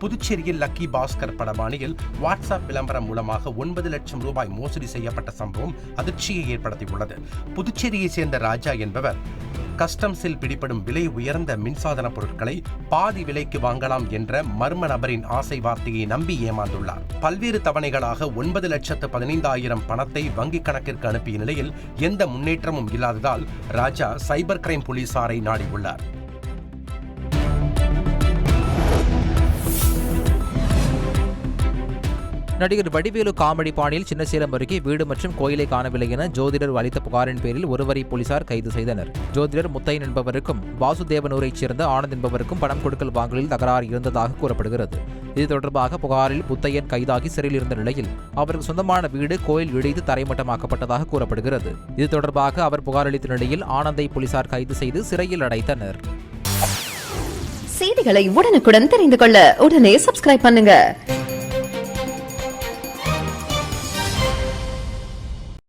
புதுச்சேரியில் lucky Bhaskar படபாணியில் WhatsApp விளம்பரம் மூலமாக ஒன்பது லட்சம் ரூபாய் மோசடி செய்யப்பட்ட சம்பவம் அதிர்ச்சியை ஏற்படுத்தியுள்ளது. புதுச்சேரியைச் சேர்ந்த ராஜா என்பவர் கஸ்டம்ஸில் பிடிபடும் விலை உயர்ந்த மின்சாதன பொருட்களை பாதி விலைக்கு வாங்கலாம் என்ற மர்ம நபரின் ஆசை வார்த்தையை நம்பி ஏமாந்துள்ளார். பல்வேறு தவணைகளாக ஒன்பது லட்சத்து பதினைந்தாயிரம் பணத்தை வங்கிக் கணக்கிற்கு அனுப்பிய நிலையில் எந்த முன்னேற்றமும் இல்லாததால் ராஜா சைபர் கிரைம் போலீசாரை நாடியுள்ளார். நடிகர் வடிவேலு காமெடி பாணியில் சின்னசேலம் அருகே வீடு மற்றும் கோயிலை காணவில்லை என ஜோதிடர் அளித்த புகாரின் பேரில் ஒருவரை போலீசார் கைது செய்தனர். ஜோதிடர் முத்தையன் என்பவருக்கும் வாசுதேவனூரைச் சேர்ந்த ஆனந்த் என்பவருக்கும் பணம் கொடுக்கல் வாங்கலில் தகராறு இருந்ததாக கூறப்படுகிறது. இது தொடர்பாக புகாரில் முத்தையன் கைதாகி சிறையில் இருந்த நிலையில் அவருக்கு சொந்தமான வீடு கோயில் இடித்து தரைமட்டமாக்கப்பட்டதாக கூறப்படுகிறது. இது தொடர்பாக அவர் புகார் அளித்த நிலையில் ஆனந்தை போலீசார் கைது செய்து சிறையில் அடைத்தனர். செய்திகளை உடனுக்குடன் தெரிந்து கொள்ள உடனே சப்ஸ்கிரைப் பண்ணுங்க.